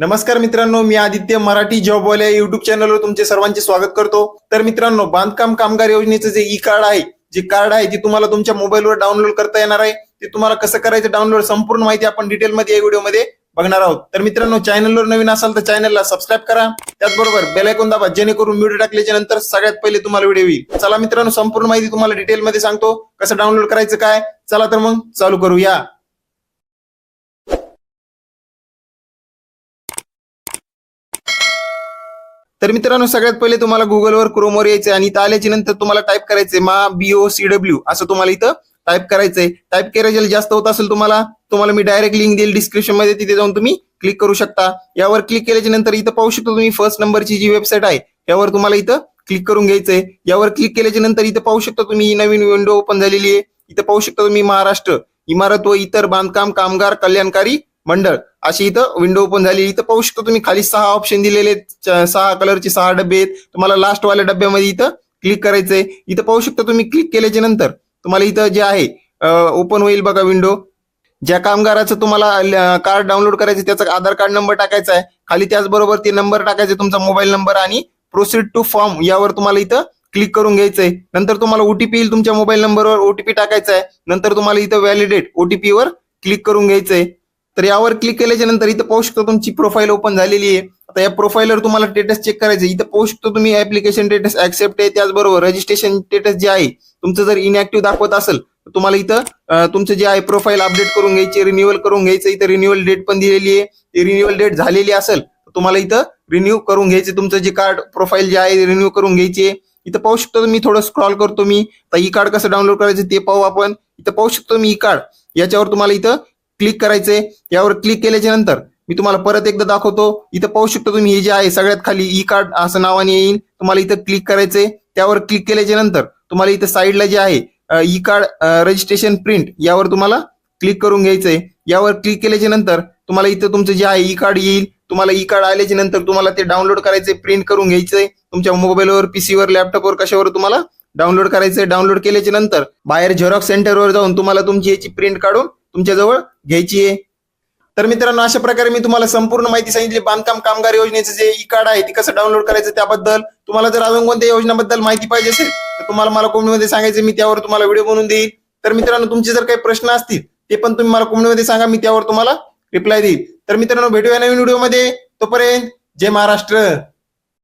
नमस्कार मित्रांनो मी आदित्य मराठी जॉब वाले युट्यूब चॅनलवर तुमचे सर्वांचे स्वागत करतो. तर मित्रांनो बांधकाम कामगार योजनेचं जे ई कार्ड आहे जे कार्ड आहे ते तुम्हाला तुमच्या मोबाईलवर डाउनलोड करता येणार आहे ते तुम्हाला कसं करायचं डाउनलोड संपूर्ण माहिती आपण डिटेलमध्ये या व्हिडिओमध्ये बघणार आहोत. तर मित्रांनो चॅनलवर नवीन असाल तर चॅनलला सबस्क्राईब करा. त्याचबरोबर बेल आयकॉन दाबा जेणेकरून व्हिडिओ टाकल्याच्या नंतर सगळ्यात पहिले तुम्हाला व्हिडिओ येईल. चला मित्रांनो संपूर्ण माहिती तुम्हाला डिटेलमध्ये सांगतो. कसं डाउनलोड करायचं काय? चला तर मग चालू करूया. तर मित्रांनो सगळ्यात पहिले तुम्हाला गुगलवर क्रोमवर यायचं आणि इथं आल्याच्यानंतर तुम्हाला टाईप करायचंय मा बीओ सी डब्ल्यू असं तुम्हाला इथं टाईप करायचंय. टाईप करायचं जास्त होत असेल तुम्हाला तुम्हाला मी डायरेक्ट लिंक देईल डिस्क्रिप्शनमध्ये तिथे जाऊन तुम्ही क्लिक करू शकता. यावर क्लिक केल्याच्यानंतर इथं पाहू शकता तुम्ही फर्स्ट नंबरची जी वेबसाईट आहे यावर तुम्हाला इथं क्लिक करून घ्यायचंय. यावर क्लिक केल्याच्यानंतर इथं पाहू शकता तुम्ही नवीन विंडो ओपन झालेली आहे. इथं पाहू शकता तुम्ही महाराष्ट्र इमारत व इतर बांधकाम कामगार कल्याणकारी मंडळ अशी इथं विंडो ओपन झाली. इथं पाहू शकतो तुम्ही खाली सहा ऑप्शन दिलेले आहेत. सहा कलरचे सहा डबे आहेत. तुम्हाला लास्ट वाल्या डब्यामध्ये इथं क्लिक करायचंय. इथं पाहू शकता तुम्ही क्लिक केल्याच्यानंतर तुम्हाला इथं जे आहे ओपन होईल बघा विंडो ज्या कामगाराचं तुम्हाला कार्ड डाउनलोड करायचं त्याचा आधार कार्ड नंबर टाकायचा आहे. खाली त्याचबरोबर ते नंबर टाकायचे तुमचा मोबाईल नंबर आणि प्रोसीड टू फॉर्म यावर तुम्हाला इथं क्लिक करून घ्यायचंय. नंतर तुम्हाला ओटीपी येईल तुमच्या मोबाईल नंबरवर ओटीपी टाकायचा आहे. नंतर तुम्हाला इथं व्हॅलिडेट ओटीपी वर क्लिक करून घ्यायचंय. तर यावर क्लिक केल्याच्यानंतर इथं पाहू शकता तुमची प्रोफाईल ओपन झालेली आहे. आता या प्रोफाईलवर तुम्हाला स्टेटस चेक करायचं इथं पाहू शकतो तुम्ही ऍप्लिकेशन स्टेटस ऍक्सेप्ट आहे. त्याचबरोबर रजिस्ट्रेशन स्टेटस जे आहे तुमचं जर इनॅक्टिव्ह दाखवत असेल तर तुम्हाला इथं तुमचं जे आहे प्रोफाईल अपडेट करून घ्यायची रिन्युअल करून घ्यायचं. इथं रिन्युअल डेट पण दिलेली आहे. ती रिन्युअल डेट झालेली असेल तर तुम्हाला इथं रिन्यू करून घ्यायचे तुमचं जे कार्ड प्रोफाईल जे आहे रिन्यू करून घ्यायचे इथं पाहू शकतो मी थोडं स्क्रॉल करतो मी. तर ई कार्ड कसं डाउनलोड करायचं ते पाहू आपण. इथं पाहू शकतो मी ई कार्ड याच्यावर तुम्हाला इथं क्लिक करायचंय यावर क्लिक केल्याच्यानंतर मी तुम्हाला परत एकदा दाखवतो. इथं पाहू शकतो तुम्ही हे जे आहे सगळ्यात खाली ई कार्ड असं नावाने येईल तुम्हाला इथं क्लिक करायचंय. त्यावर क्लिक केल्याच्यानंतर तुम्हाला इथं साईडला जे आहे ई कार्ड रजिस्ट्रेशन प्रिंट यावर तुम्हाला क्लिक करून घ्यायचंय. यावर क्लिक केल्याच्यानंतर तुम्हाला इथं तुमचं जे आहे ई कार्ड येईल. तुम्हाला ई कार्ड आल्याच्यानंतर तुम्हाला ते डाउनलोड करायचंय प्रिंट करून घ्यायचंय. तुमच्या मोबाईलवर पीसीवर लॅपटॉपवर कशावर तुम्हाला डाउनलोड करायचंय. डाउनलोड केल्याच्यानंतर बाहेर झेरॉक्स सेंटरवर जाऊन तुम्हाला तुमची याची प्रिंट काढून तुमच्याजवळ घ्यायची आहे. तर मित्रांनो अशा प्रकारे मी तुम्हाला संपूर्ण माहिती सांगितली. बांधकाम कामगार योजनेचं जे ई कार्ड आहे ते कसं डाउनलोड करायचं त्याबद्दल. तुम्हाला जर अजून कोणत्या योजनाबद्दल माहिती पाहिजे असेल तर तुम्हाला मला कोमेंटमध्ये सांगायचं मी त्यावर तुम्हाला व्हिडिओ बनवून देईल तर मित्रांनो तुमचे जर काही प्रश्न असतील ते पण तुम्ही मला कोमेंटमध्ये सांगा मी त्यावर तुम्हाला रिप्लाय देईल तर मित्रांनो भेटूया नवीन व्हिडिओमध्ये तोपर्यंत जय महाराष्ट्र.